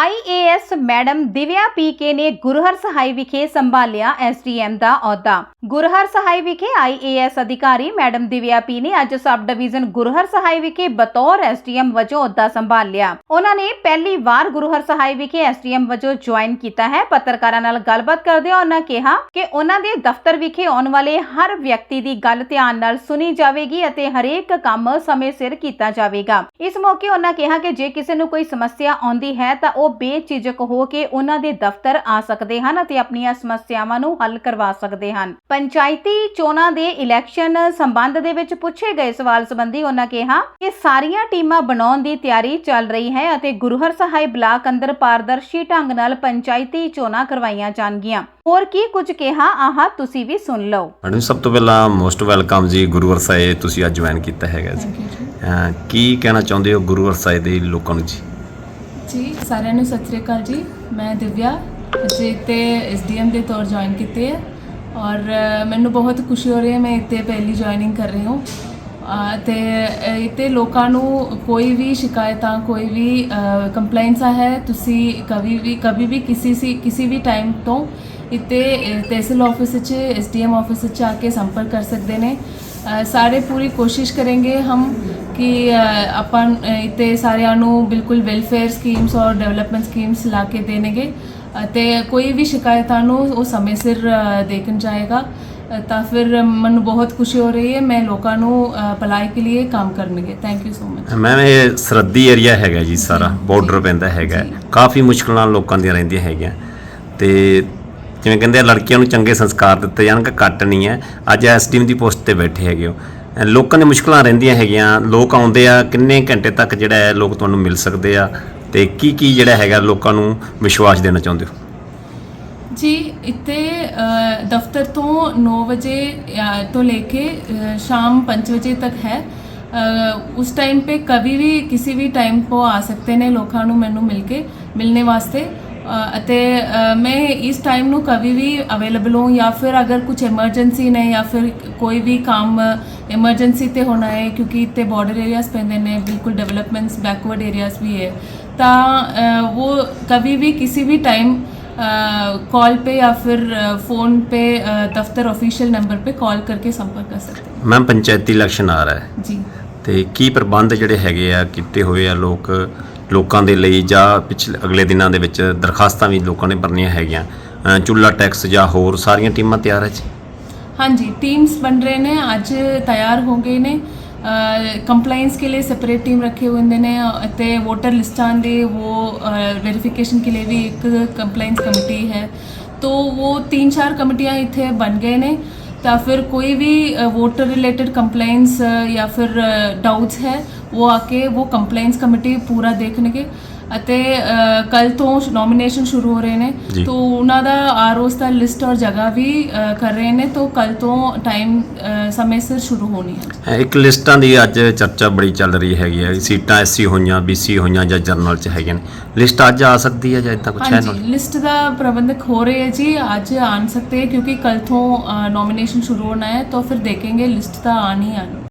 I A IAS madam Divya PK ਨੇ ਗੁਰਹਰ ਸਹਾਈ ਵਿਖੇ ਸੰਭਾਲਿਆ ਐਸਡੀਐਮ ਦਾ ਅਹੁਦਾ। ਗੁਰਹਰ ਸਹਾਈ ਵਿਖੇ ਆਈਏਐਸ ਅਧਿਕਾਰੀ ਮੈਡਮ ਦਿਵਿਆ ਪੀ ਨੇ ਅੱਜ ਸਬ ਡਿਵੀਜ਼ਨ ਗੁਰਹਰ ਸਹਾਈ ਵਿਖੇ ਬਤੌਰ ਐਸਡੀਐਮ ਵਜੋਂ ਅਹੁਦਾ ਸੰਭਾਲਿਆ। ਉਹਨਾਂ ਨੇ ਪਹਿਲੀ ਵਾਰ ਗੁਰਹਰ ਸਹਾਈ ਵਿਖੇ ਐਸਡੀਐਮ ਵਜੋਂ ਜੁਆਇਨ ਕੀਤਾ ਹੈ। ਪੱਤਰਕਾਰਾਂ ਨਾਲ ਗੱਲਬਾਤ ਕਰਦੇ ਉਹਨਾਂ ਕਿਹਾ ਕਿ ਉਹਨਾਂ ਦੇ ਦਫ਼ਤਰ ਵਿਖੇ ਆਉਣ ਵਾਲੇ ਹਰ ਵਿਅਕਤੀ ਦੀ ਗੱਲ ਧਿਆਨ ਨਾਲ ਸੁਣੀ ਜਾਵੇਗੀ ਅਤੇ ਹਰੇਕ ਕੰਮ ਸਮੇਂ ਸਿਰ ਕੀਤਾ ਜਾਵੇਗਾ। ਇਸ ਮੌਕੇ ਉਹਨਾਂ ਕਿਹਾ ਕਿ ਜੇ ਕਿਸੇ ਨੂੰ ਕੋਈ ਸਮੱਸਿਆ ਆਉਂਦੀ ਹੈ ਤਾਂ ਉਹ ਬੇਝਿਜਕ ਹੋ ਕੇ ਉਹਨਾਂ ਦੇ ਦਫ਼ਤਰ ਆ ਸਕਦੇ ਹਨ ਅਤੇ ਆਪਣੀਆਂ ਸਮੱਸਿਆਵਾਂ ਨੂੰ ਹੱਲ ਕਰਵਾ ਸਕਦੇ ਹਨ। ਪੰਚਾਇਤੀ ਚੋਣਾਂ ਦੇ ਇਲੈਕਸ਼ਨ ਸੰਬੰਧ ਦੇ ਵਿੱਚ ਪੁੱਛੇ ਗਏ ਸਵਾਲ ਸੰਬੰਧੀ ਉਹਨਾਂ ਕਿਹਾ ਕਿ ਸਾਰੀਆਂ ਟੀਮਾਂ ਬਣਾਉਣ ਦੀ ਤਿਆਰੀ ਚੱਲ ਰਹੀ ਹੈ ਅਤੇ ਗੁਰੂਹਰ ਸਹਾਇ ਬਲਾਕ ਅੰਦਰ ਪਾਰਦਰਸ਼ੀ ਢੰਗ ਨਾਲ ਪੰਚਾਇਤੀ ਚੋਣਾਂ ਕਰਵਾਈਆਂ ਜਾਣਗੀਆਂ। ਹੋਰ ਕੀ ਕੁਝ ਕਿਹਾ? ਆਹ ਤੁਸੀਂ ਵੀ ਸੁਣ ਲਓ। ਮੈਡਮ ਸਭ ਤੋਂ ਪਹਿਲਾਂ ਮੋਸਟ ਵੈਲਕਮ ਜੀ ਗੁਰੂ ਵਰਸਾਏ ਤੁਸੀਂ ਅੱਜ ਜੁਆਇਨ ਕੀਤਾ ਹੈਗਾ ਜੀ। ਕੀ ਕਹਿਣਾ ਚਾਹੁੰਦੇ ਹੋ ਗੁਰੂ ਵਰਸਾਏ ਦੇ ਲੋਕਾਂ ਨੂੰ ਜੀ? ਜੀ ਸਾਰਿਆਂ ਨੂੰ ਸਤਿ ਸ੍ਰੀ ਅਕਾਲ ਜੀ। ਮੈਂ ਦਿਵਿਆ ਅੱਜ ਇੱਥੇ ਐਸਡੀਐਮ ਦੇ ਤੌਰ ਜੁਆਇਨ ਕੀਤੇ ਹੈ ਔਰ ਮੈਨੂੰ ਬਹੁਤ ਖੁਸ਼ੀ ਹੋ ਰਹੀ ਹੈ ਮੈਂ ਇੱਥੇ ਪਹਿਲੀ ਜੁਆਇਨਿੰਗ ਕਰ ਰਹੀ ਹਾਂ। ਅ, ਤੇ ਇੱਥੇ ਲੋਕਾਂ ਨੂੰ ਕੋਈ ਵੀ ਸ਼ਿਕਾਇਤਾਂ ਕੋਈ ਵੀ ਕੰਪਲੇਂਟਸ ਹੈ ਤੁਸੀਂ ਕभी ਵੀ ਕभी ਵੀ ਕਿਸੇ ਸੀ ਕਿਸੇ ਵੀ ਟਾਈਮ ਤੋਂ ਇੱਥੇ ਅ, ਤਹਿਸੀਲ ਆਫਿਸ ਵਿੱਚ ਐਸਡੀਐਮ ਆਫਿਸ 'ਚ ਆ ਕੇ ਸੰਪਰਕ ਕਰ ਸਕਦੇ ਨੇ। ਸਾਰੇ ਪੂਰੀ ਕੋਸ਼ਿਸ਼ ਕਰਾਂਗੇ ਹਮ ਕਿ ਆਪਾਂ ਇੱਥੇ ਸਾਰਿਆਂ ਨੂੰ ਬਿਲਕੁਲ ਵੈਲਫੇਅਰ ਸਕੀਮਸ ਔਰ ਡਿਵੈਲਪਮੈਂਟ ਸਕੀਮਸ ਲਾ ਕੇ ਦੇਣਗੇ। ਅਤੇ ਕੋਈ ਵੀ ਸ਼ਿਕਾਇਤਾਂ ਨੂੰ ਉਹ ਸਮੇਂ ਸਿਰ ਦੇਖਣ ਜਾਏਗਾ। ਤਾਂ ਫਿਰ ਮੈਨੂੰ ਬਹੁਤ ਖੁਸ਼ੀ ਹੋ ਰਹੀ ਹੈ ਮੈਂ ਲੋਕਾਂ ਨੂੰ ਭਲਾਈ ਕੇ ਲਈ ਕੰਮ ਕਰਨਗੇ। Thank you so much ma'am ਇਹ ਸਰਹੱਦੀ ਏਰੀਆ ਹੈਗਾ ਜੀ ਸਾਰਾ ਬਾਰਡਰ ਪੈਂਦਾ ਹੈਗਾ। ਕਾਫੀ ਮੁਸ਼ਕਲਾਂ ਲੋਕਾਂ ਦੀਆਂ ਰਹਿੰਦੀਆਂ ਹੈਗੀਆਂ। ਤੇ ਜਿਵੇਂ ਕਹਿੰਦੇ ਆ ਲੜਕੀਆਂ ਨੂੰ ਚੰਗੇ ਸੰਸਕਾਰ ਦਿੱਤੇ ਜਾਣ ਕਿ ਘੱਟ ਨਹੀਂ ਹੈ ਅੱਜ ਐਸਡੀਐਮ ਦੀ ਪੋਸਟ ਤੇ ਬੈਠੇ ਹੈਗੇ ਹੋ ਅਹ ਲੋਕਾਂ ਦੀ ਮੁਸ਼ਕਲਾਂ ਰਹਿੰਦੀਆਂ ਹੈਗੀਆਂ ਲੋਕ ਆਉਂਦੇ ਆ ਕਿੰਨੇ ਘੰਟੇ ਤੱਕ ਜਿਹੜਾ ਹੈ ਲੋਕ ਤੁਹਾਨੂੰ ਮਿਲ ਸਕਦੇ ਆ ਤੇ ਕੀ ਕੀ ਜਿਹੜਾ ਹੈਗਾ ਲੋਕਾਂ ਨੂੰ ਵਿਸ਼ਵਾਸ ਦੇਣਾ ਚਾਹੁੰਦੇ ਹੋ ਜੀ ਇੱਥੇ ਅ, ਦਫ਼ਤਰ ਤੋਂ 9 ਵਜੇ ਅ, ਤੋਂ ਲੈ ਕੇ ਅ, ਸ਼ਾਮ 5 ਵਜੇ ਤੱਕ ਹੈ ਅ, ਉਸ ਟਾਈਮ पे कभी ਵੀ ਕਿਸੇ ਵੀ ਟਾਈਮ ਕੋ ਆ ਸਕਤੇ ਨੇ ਲੋਕਾਂ ਨੂੰ ਮੈਨੂੰ ਮਿਲ ਕੇ ਮਿਲਣੇ ਵਾਸਤੇ ਅ, ਅਤੇ ਮੈਂ ਇਸ ਟਾਈਮ ਨੂੰ ਕभी ਵੀ ਅਵੇਲੇਬਲ ਹਾਂ ਜਾਂ ਫਿਰ ਅਗਰ ਕੁਝ ਐਮਰਜੈਂਸੀ ਨੇ ਜਾਂ ਫਿਰ ਕੋਈ ਵੀ ਕੰਮ ਐਮਰਜੈਂਸੀ ਤੇ ਹੋਣਾ ਹੈ ਕਿਉਂਕਿ ਇੱਥੇ ਬਾਰਡਰ ਏਰੀਆਸ ਪੈਂਦੇ ਨੇ ਬਿਲਕੁਲ ਡਿਵੈਲਪਮੈਂਟਸ ਬੈਕਵਰਡ ਏਰੀਆਸ ਵੀ ਹੈ ਤਾਂ ਉਹ ਕभी ਵੀ ਕਿਸੇ ਵੀ ਟਾਈਮ कॉल ਪੇ ਜਾਂ ਫਿਰ ਫੋਨ ਪੇ ਦਫਤਰ ऑफिशियल ਨੰਬਰ 'ਤੇ कॉल ਕਰਕੇ ਸੰਪਰਕ ਕਰ ਸਕਦੇ हैं मैम पंचायती इलेक्शन आ रहा है जी ਤੇ ਕੀ ਪ੍ਰਬੰਧ ਜਿਹੜੇ ਹੈਗੇ ਆ ਕੀਤੇ ਹੋਏ ਆ ਲੋਕ? ਲੋਕਾਂ ਦੇ ਲਈ ਜਾਂ ਪਿਛਲੇ ਅਗਲੇ ਦਿਨਾਂ ਦੇ ਵਿੱਚ ਦਰਖਾਸਤਾਂ ਵੀ ਲੋਕਾਂ ਨੇ ਭਰਨੀਆਂ ਹੈਗੀਆਂ। ਚੁੱਲਾ ਟੈਕਸ ਜਾਂ ਹੋਰ ਸਾਰੀਆਂ ਟੀਮਾਂ ਤਿਆਰ ਹੈ ਜੀ? ਹਾਂਜੀ ਟੀਮਸ ਬਣ ਰਹੇ ਨੇ, ਅੱਜ ਤਿਆਰ ਹੋ ਗਏ ਨੇ। ਕੰਪਲਾਈਂਸ ਕੇ ਲਈ ਸੈਪਰੇਟ ਟੀਮ ਰੱਖੇ ਹੋਏ ਨੇ ਅਤੇ ਵੋਟਰ ਲਿਸਟਾਂ ਦੇ ਉਹ ਵੈਰੀਫਿਕੇਸ਼ਨ ਕੇ ਲਈ ਵੀ ਇੱਕ ਕੰਪਲਾਈਂਸ ਕਮੇਟੀ ਹੈ। ਤੋ ਉਹ ਤਿੰਨ ਚਾਰ ਕਮੇਟੀਆਂ ਇੱਥੇ ਬਣ ਗਏ ਨੇ। ਤਾਂ ਫਿਰ ਕੋਈ ਵੀ ਵੋਟਰ ਰਿਲੇਟਡ ਕੰਪਲਾਈਂਸ ਜਾਂ ਫਿਰ ਡਾਊਟਸ ਹੈ ਉਹ ਆ ਕੇ ਉਹ ਕੰਪਲੇਂਟਸ ਕਮੇਟੀ ਪੂਰਾ ਦੇਖਣਗੇ ਅਤੇ ਕੱਲ ਤੋਂ ਨੋਮੀਨੇਸ਼ਨ ਸ਼ੁਰੂ ਹੋ ਰਹੇ ਨੇ ਜੀ। ਤੋਂ ਉਹਨਾਂ ਦਾ ਆਰਓਸ ਦਾ ਲਿਸਟ ਔਰ ਜਗ੍ਹਾ ਵੀ ਅ, ਕਰ ਰਹੇ ਨੇ ਤੋਂ ਕੱਲ ਤੋਂ ਟਾਈਮ ਸਮੇਂ ਸਿਰ ਸ਼ੁਰੂ ਹੋਣੀ ਹੈ ਅਹ ਇੱਕ ਲਿਸਟਾਂ ਦੀ ਅੱਜ ਚਰਚਾ ਬੜੀ ਚੱਲ ਰਹੀ ਹੈਗੀ ਹੈ ਸੀਟਾਂ ਐਸਸੀ ਹੋਈਆਂ ਬੀਸੀ ਹੋਈਆਂ ਜਾਂ ਜਰਨਲ ਚ ਹੈਗੀਆਂ ਨੇ ਲਿਸਟ ਅੱਜ ਆ ਸਕਦੀ ਹੈ ਜਾਂ ਇਦਾਂ ਕੁਝ ਹੈ ਹਾਂਜੀ ਨਾਲ ਲਿਸਟ ਦਾ ਪ੍ਰਬੰਧਕ ਹੋ ਰਹੇ ਹੈ ਜੀ ਅੱਜ ਆਣ ਸਕਤੇ ਹੈ ਕਿਉਂਕਿ ਕੱਲ ਤੋਂ ਨੋਮੀਨੇਸ਼ਨ ਸ਼ੁਰੂ ਹੋਣਾ ਹੈ तो फिर देखेंगे लिस्ट तो आनी आनी